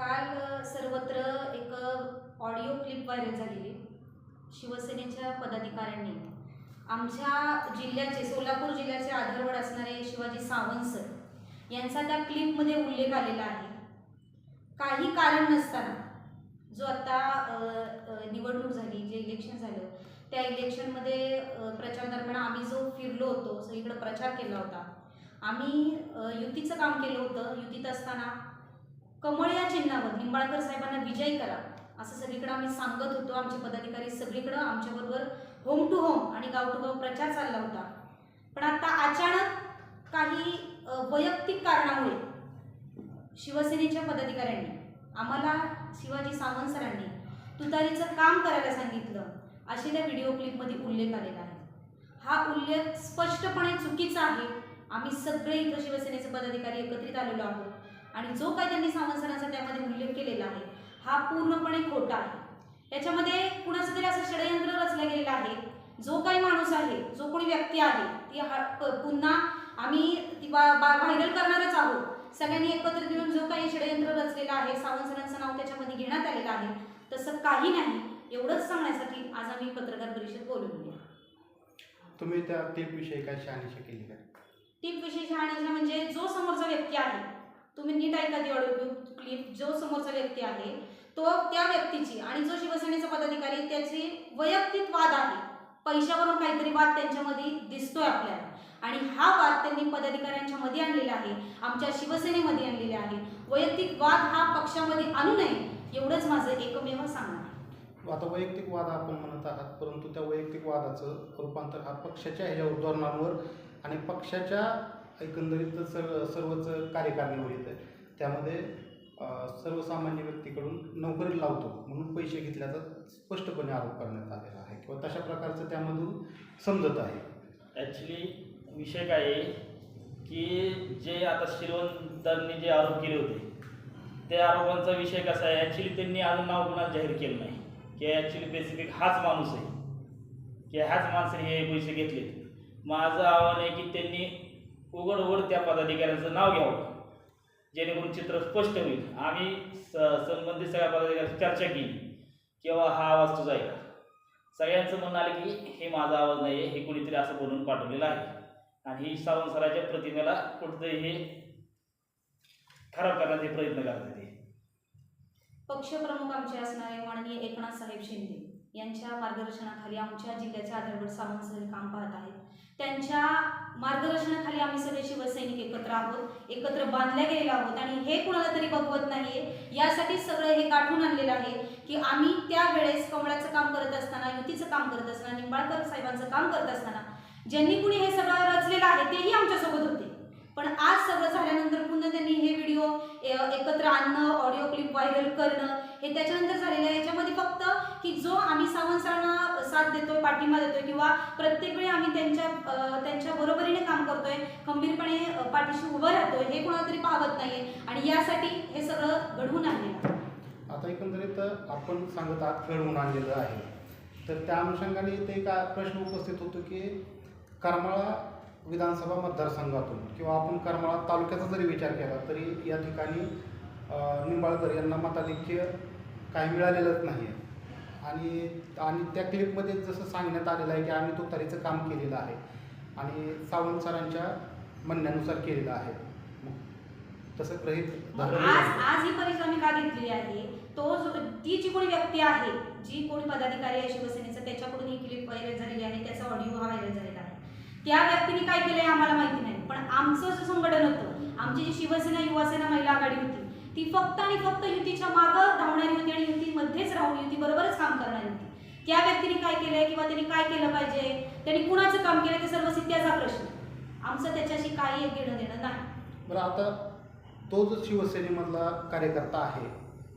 काल सर्वत्र एक ऑडिओ क्लिप व्हायरल झालेली शिवसेनेच्या पदाधिकाऱ्यांनी. आमच्या जिल्ह्याचे सोलापूर जिल्ह्याचे आधारवड असणारे शिवाजी सावंत सर यांचा त्या क्लिपमध्ये उल्लेख आलेला आहे. काही कारण नसताना जो आता निवडणूक झाली जे इलेक्शन झालं त्या इलेक्शनमध्ये प्रचार दरम्यान आम्ही जो फिरलो होतो सगळीकडे प्रचार केला होता. आम्ही युतीचं काम केलं होतं. युतीत असताना कमळ या चिन्हावर निंबाळकर साहेबांना विजयी करा. असं सगळीकडे आम्ही सांगत होतो. आमचे पदाधिकारी सगळीकडं आमच्याबरोबर होम टू होम आणि गाव टू गाव प्रचार चालला होता. पण आता अचानक काही वैयक्तिक कारणामुळे शिवसेनेच्या पदाधिकाऱ्यांनी आम्हाला शिवाजी सावंत सरांनी तुतारीचं काम करायला सांगितलं. असे त्या व्हिडिओ क्लिपमध्ये उल्लेख आलेला आहे. हा उल्लेख स्पष्टपणे चुकीचा आहे. आम्ही सगळे इथं शिवसेनेचे पदाधिकारी एकत्रित आलेलो आहोत. आणि जो काय त्यांनी सावंत सरांचा त्यामध्ये उल्लेख केलेला आहे हा पूर्णपणे खोटा आहे. याच्यामध्ये कुणाचं तरी असं षडयंत्र रचलं गेलेलं आहे. जो काही माणूस आहे जो कोणी व्यक्ती आहे ती हा- पुन्हा आम्ही ती व्हायरल करणारच आहोत. सगळ्यांनी एकत्र येऊन जो काही षडयंत्र रचलेलं आहे सावंत सरांचं नाव त्याच्यामध्ये घेण्यात आलेलं आहे तसं काही नाही. एवढंच सांगण्यासाठी आज आम्ही पत्रकार परिषद बोलवली आहे. तुम्ही त्या क्लिपविषयी काय शहानिशा केली काय टीप विषयी शहाण्याच्या म्हणजे जो समोरचा व्यक्ती आहे तुम्ही नीट ऐका ती ऑडिओ क्लिप जो समोरचा व्यक्ती आहे तो त्या व्यक्तीची आणि जो शिवसेनेचा पदाधिकारी त्याची वैयक्तिक वाद आहे. पैशावरून काहीतरी वाद त्यांच्यामध्ये दिसतोय आपल्याला. आणि हा वाद त्यांनी पदाधिकाऱ्यांच्या मध्ये आणलेला आहे आमच्या शिवसेनेमध्ये आणलेला आहे. वैयक्तिक वाद हा पक्षामध्ये आणू नये एवढंच माझं एकमेव सांगणं आहे. आता वैयक्तिक वाद आपण म्हणत आहात परंतु त्या वैयक्तिक वादाचं रूपांतर हा पक्षाच्या ह्याच्या उदाहरणांवर आणि पक्षाच्या एकंदरीत सर्व सर्वच कार्यकारणीवर येतं त्यामध्ये सर्वसामान्य व्यक्तीकडून नोकरी लावतो म्हणून पैसे घेतल्याचा स्पष्टपणे आरोप करण्यात आलेला आहे किंवा तशा प्रकारचं त्यामधून समजत आहे. ॲक्च्युली विषय काय आहे की जे आता श्रीवंतांनी जे आरोप केले होते त्या आरोपांचा विषय कसा आहे? ॲक्च्युली त्यांनी अजून नाव कुणाला जाहीर केलं नाही. की ॲक्च्युली बेसिफिक हाच माणूस आहे. की ह्याच माणसाने हे पैसे घेतले माझं आव्हान आहे की त्यांनी उघड उघड त्या पदाधिकाऱ्यांचं नाव घ्यावं. जेणेकरून चित्र स्पष्ट होईल. आम्ही स संबंधित सगळ्या पदाधिकाऱ्यांची चर्चा केली. किंवा हा आवाज तुझा आहे सगळ्यांचं म्हणणं आलं की हे माझा आवाज नाही आहे हे कुणीतरी असं बोलून पाठवलेलं आहे. आणि ही सावंतसराच्या प्रतिमेला कुठंतरी हे खराब करण्याचे प्रयत्न करतात ते. पक्षप्रमुख आमचे असणारे माननीय एकनाथ साहेब शिंदे. यांच्या मार्गदर्शनाखाली आमच्या जिल्ह्याचे आधारभूत सावंत सर काम पाहत आहेत. त्यांच्या मार्गदर्शनाखाली आम्ही सगळे शिवसैनिक एकत्र आहोत एकत्र बांधल्या गेलेलो आहोत आणि हे कुणाला तरी बघवत नाहीये. यासाठी सगळं हे गाठून आणलेलं आहे की आम्ही त्यावेळेस कमळाचं काम करत असताना युतीचं काम करत असताना निंबाळकर साहेबांचं काम करत असताना ज्यांनी कुणी हे सगळं रचलेलं आहे तेही आमच्यासोबत होते. पण आज सगळं झाल्यानंतर पुन्हा त्यांनी हे व्हिडिओ एकत्र आणणं ऑडिओ क्लिप व्हायरल करणं हे त्याच्यानंतर झालेलं आहे. याच्यामध्ये फक्त की जो आम्ही सावंतसरांना साथ देतोय पाठिंबा देतोय किंवा प्रत्येक वेळी आम्ही त्यांच्या त्यांच्या बरोबरीने काम करतोय खंबीरपणे पाठीशी उभं राहतोय हे कोणाला तरी पाहत नाहीये. आणि यासाठी हे सगळं घडवून आणलेलं आहे. आता एकंदरीत आपण सांगत आहात घडवून आणलेलं आहे. तर त्या अनुषंगाने इथे एक प्रश्न उपस्थित होतो की करमाळा विधानसभा मतदारसंघातून किंवा आपण करमाळा तालुक्याचा जरी विचार केला तरी या ठिकाणी निंबाळकर यांना मताधिक्य काही मिळालेलंच नाही आहे. आणि आणि त्या क्लिपमध्ये जसं सांगण्यात आलेलं आहे की आम्ही तुतारीचं काम केलेलं आहे. आणि सावंत सरांच्या म्हणण्यानुसार केलेलं आहे. तसं धरलं आज. आज ही परीक्षा आम्ही का घेतलेली आहे? तो जो ती जी कोणी व्यक्ती आहे जी कोणी पदाधिकारी आहे शिवसेनेचा त्याच्याकडून ही क्लिप व्हायरल झालेली आहे त्याचा ऑडिओ हा व्हायरल झालेला आहे. त्या व्यक्तीने काय केलंय आम्हाला माहिती नाही. पण आमचं जे संघटन होतं आमची जी शिवसेना युवासेना महिला आघाडी होती ती फक्त आणि फक्त युतीच्या मागं धावणारी होती आणि युतीमध्येच राहून युती बरोबरच काम करणारी होती. त्या व्यक्तीने काय केलंय किंवा त्यांनी काय केलं पाहिजे? त्यांनी कुणाचं काम केलं ते सर्व सित्याचा प्रश्न. आमचं त्याच्याशी काही घेणं देणं नाही. बरं आता तो जो शिवसेनेमधला कार्यकर्ता आहे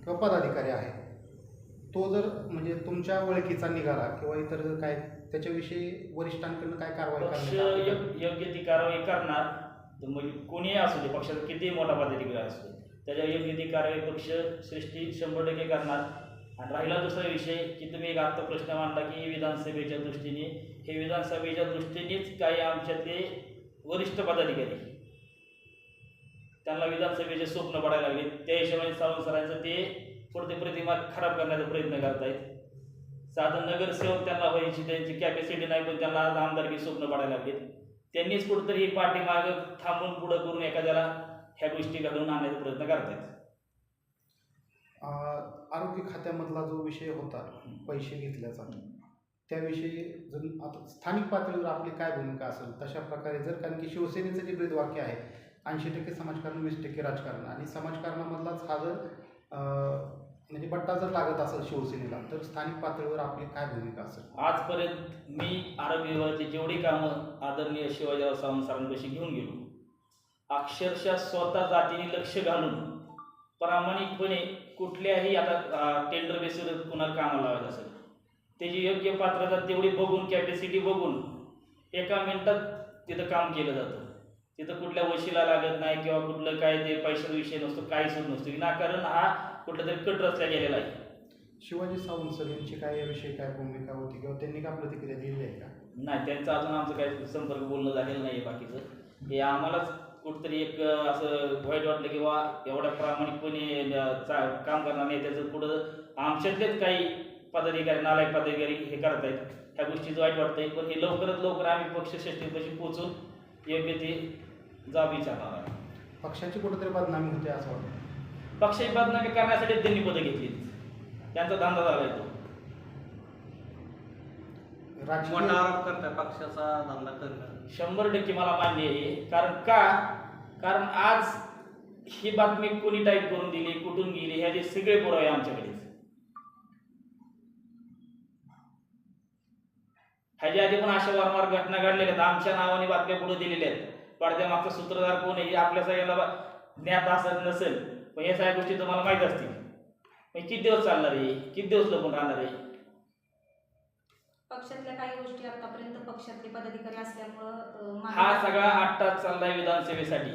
किंवा पदाधिकारी आहे तो जर म्हणजे तुमच्या ओळखीचा निघाला किंवा इतर जर काय त्याच्याविषयी वरिष्ठांकडून काय कारवाई पक्ष करण्यात आली? का? यो- योग्य ती कारवाई करणार. तर मग कोणीही असू दे पक्षाचा कितीही मोठा पदाधिकारी असू दे. त्याच्या योग्य ती कारवाई पक्ष सृष्टी शंभर टक्के करणार. आणि राहिला दुसरा विषय की तुम्ही एक आत्ता प्रश्न मांडला की विधानसभेच्या दृष्टीने. हे विधानसभेच्या दृष्टीनेच काही आमच्यातले वरिष्ठ पदाधिकारी त्यांना विधानसभेचे स्वप्न पडायला लागले. त्या हिशोबाने सावंत सरांचं ते पुढे प्रतिमा खराब करण्याचा प्रयत्न करतायत. साधं नगरसेवक त्यांना व्हायची त्यांची कॅपॅसिटी नाही पण त्यांना आज आमदारकी स्वप्न पडायला लागलेत. त्यांनीच कुठंतरी पाठीमागं थांबून पुढं करून एखाद्याला ह्या गोष्टी घडवून आणण्याचा प्रयत्न करतायत. अं, आरोग्य खात्यामधला जो विषय होता पैसे घेतल्याचा त्याविषयी जर आता स्थानिक पातळीवर आपली काय भूमिका असेल? तशा प्रकारे जर कारण की शिवसेनेचं जे ब्रीदवाक्य आहे ऐंशी टक्के समाजकारण वीस टक्के राजकारण आणि समाजकारणामधलाच हा जर म्हणजे बट्टा जर लागत असेल शिवसेनेला तर स्थानिक पातळीवर आपली काय भूमिका असेल? आजपर्यंत मी आरोग्य विभागाची जेवढी कामं आदरणीय शिवाजीराव सावंत सरांपाशी घेऊन गेलो अक्षरशः स्वतः जातीने लक्ष घालून प्रामाणिकपणे कुठल्याही आता टेंडर बेसवर कुणाला कामाला लावायचं असेल. त्याची योग्य पात्रता तेवढी बघून कॅपॅसिटी बघून एका मिनिटात तिथं काम केलं जातं. तिथं कुठल्या वशीला लागत नाही किंवा कुठलं काय ते पैशाचा विषय नसतो काहीच नसतो. विनाकारण हा कुठला तरी कट रचल्या गेलेला आहे. शिवाजी सावंत सर यांची काय याविषयी काय भूमिका होती किंवा त्यांनी काय प्रतिक्रिया दिली आहे का? नाही त्यांचं अजून आमचं काही संपर्क बोलणं झालेलं नाही आहे बाकीचं. हे आम्हालाच कुठतरी एक असं वाईट वाटलं की वा एवढ्या प्रामाणिकपणे काम करणार नाही त्याचं पुढं आमच्यातलेच काही पदाधिकारी नालायक पदाधिकारी हे करत आहेत. ह्या गोष्टीचं वाईट वाटतंय पण हे लवकरात लवकर आम्ही पक्षश्रेष्ठीपाशी पोहोचून योग्य ते जाब विचारणार आहे पक्षाची कुठेतरी बदनामी होते असं वाटतं. पक्षाची बदनामी करण्यासाठी त्यांनी पदं घेतली. त्यांचा धंदा झाला तो. राजकीय मोठा आरोप करताय पक्षाचा धंदा करणं. शंभर टक्के मला मान्य आहे. कारण का? कारण आज ही बातमी कोणी टाईप करून दिली कुठून गेली ह्याचे सगळे पुरावे आमच्याकडे. ह्याच्या आधी पण अशा वारंवार घटना घडलेल्या आहेत. आमच्या नावाने बातम्या पुढे दिलेल्या आहेत. पडद्यामागचा सूत्रधार कोण आहे हे आपल्या सगळ्यांना बा- ज्ञात असत नसेल. पण या सगळ्या गोष्टी तुम्हाला माहीत असतील. मग किती दिवस चालणार आहे? किती दिवस लपून राहणार आहे? पक्षातल्या काही गोष्टी आतापर्यंत पक्षातले पदाधिकारी असल्यामुळं हा सगळा आठ तास चाललाय विधानसभेसाठी.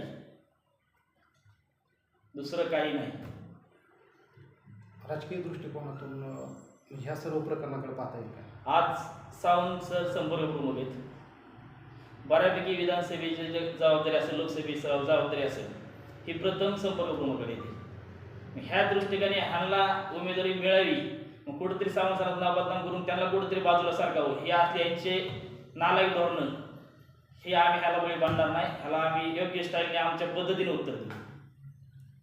दुसरं काही नाही. राजकीय दृष्टिकोनातून ह्या सर्व प्रकरणाकडे पाहता येईल का? आज सावंत सर संपर्क प्रमुख आहेत बऱ्यापैकी विधानसभेची जे जबाबदारी असेल लोकसभेची जबाब- जबाबदारी असेल ही प्रथम संपर्क प्रमुखाकडे येते. ह्या दृष्टिकोने ह्यांना उमेदवारी मिळावी मग कुठेतरी सावंत सरांना करून त्यांना कुठेतरी बाजूला सारखावं हे असले यांचे नालायक धोरणं. हे आम्ही ह्याला बळी बांधणार नाही. ह्याला आम्ही योग्य स्टाईलने आमच्या पद्धतीने उत्तर देऊ.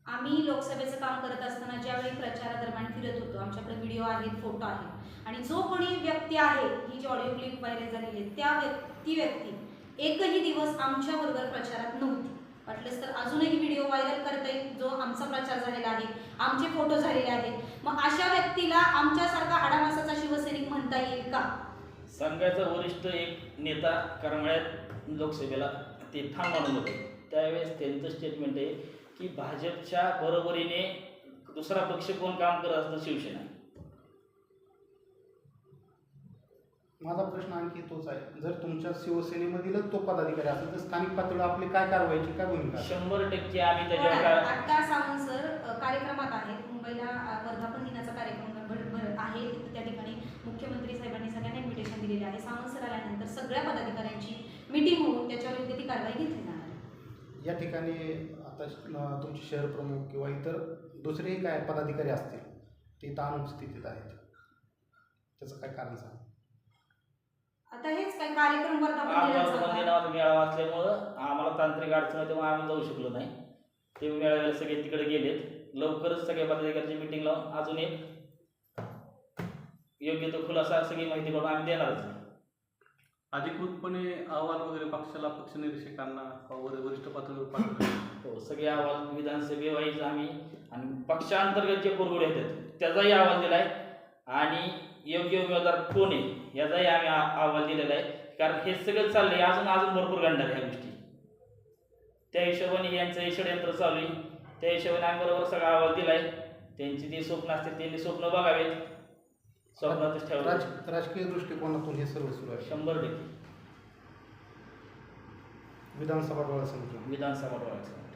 आम्ही लोकसभेचं काम करत असताना ज्यावेळी प्रचारादरम्यान फिरत होतो आमच्याकडे व्हिडिओ आहेत फोटो आहेत. आणि जो कोणी व्यक्ती आहे ही जी ऑडिओ क्लिप व्हायरल झालेली आहे त्या व्यक्ती ती व्यक्ती एकही दिवस आमच्याबरोबर प्रचारात नव्हती. वाटलंच तर अजूनही व्हिडिओ व्हायरल जो आमचा प्रचार झालेला आहे आमचे फोटो झालेले आहेत. मग अशा व्यक्तीला आमच्यासारखा हाडामासाचा शिवसैनिक म्हणता येईल का? संघाचा वरिष्ठ एक नेता करमाळ्यात लोकसभेला ते ठाम मानून होते. त्यावेळेस त्यांचं स्टेटमेंट आहे की भाजपच्या बरोबरीने दुसरा पक्ष कोण काम करत असतं शिवसेना. माझा प्रश्न आणखी तोच आहे जर तुमच्या शिवसेनेमधीलच तो पदाधिकारी असेल तर स्थानिक पातळीवर आपली काय कारवाईची काय भूमिका? शंभर टक्के आम्ही त्याच्यावर होणार. का आता सावंत सर अ, कार्यक्रमात आहेत मुंबईला अ, वर्धापन दिनाचा कार्यक्रम भर- भर- आहे त्या ठिकाणी मुख्यमंत्री साहेबांनी सगळ्यांना इन्व्हिटेशन दिलेलं आहे सावंत सर आल्यानंतर सगळ्या पदाधिकाऱ्यांची मिटिंग होऊन त्याच्यावर योग्य ती कारवाई घेतली जाणार आहे. या ठिकाणी आता अं, तुमचे शहर प्रमुख किंवा इतर दुसरेही काय पदाधिकारी असतील ते इथं अनुपस्थितीत आहेत त्याचं काय कारण सांग आता हेच काय कार्यक्रम आम्हाला दिनाचा बंदी होता. नावाचा मेळावा असल्यामुळं आम्हाला तांत्रिक अडचण होती आम्ही जाऊ शकलो नाही. ते मेळाव्याला सगळे तिकडे गेलेत. लवकरच सगळ्या पदाधिकाऱ्यांची मिटिंग लावून अजून एक योग्य तो खुलासा सगळी माहिती काढून आम्ही देणारच आहे. अधिकृतपणे अहवाल वगैरे पक्षाला पक्ष निरीक्षकांना वगैरे वरिष्ठ पातळीवर पाठवले हो सगळे अहवाल विधानसभेवाईज आम्ही आणि पक्षांतर्गत जे कुरगुडे आहेत त्याचाही अहवाल दिलाय. आणि योग्य उमेदवार कोण आहे? याचाही आम्ही अहवाल दिलेला आहे. कारण हे सगळं चाललंय. अजून अजून भरपूर घडणार ह्या गोष्टी. त्या हिशोबाने यांचं षडयंत्र चालू आहे. त्या हिशोबाने आम्ही बरोबर सगळा अहवाल दिलाय. त्यांची जी स्वप्न असतील त्यांनी स्वप्न बघावेत. स्वप्नातच राज राजकीय दृष्टिकोनातून हे सर्व सुरू आहे. शंभर टक्के. विधानसभा डोळ्यासमोर विधानसभा डोळ्यासमोर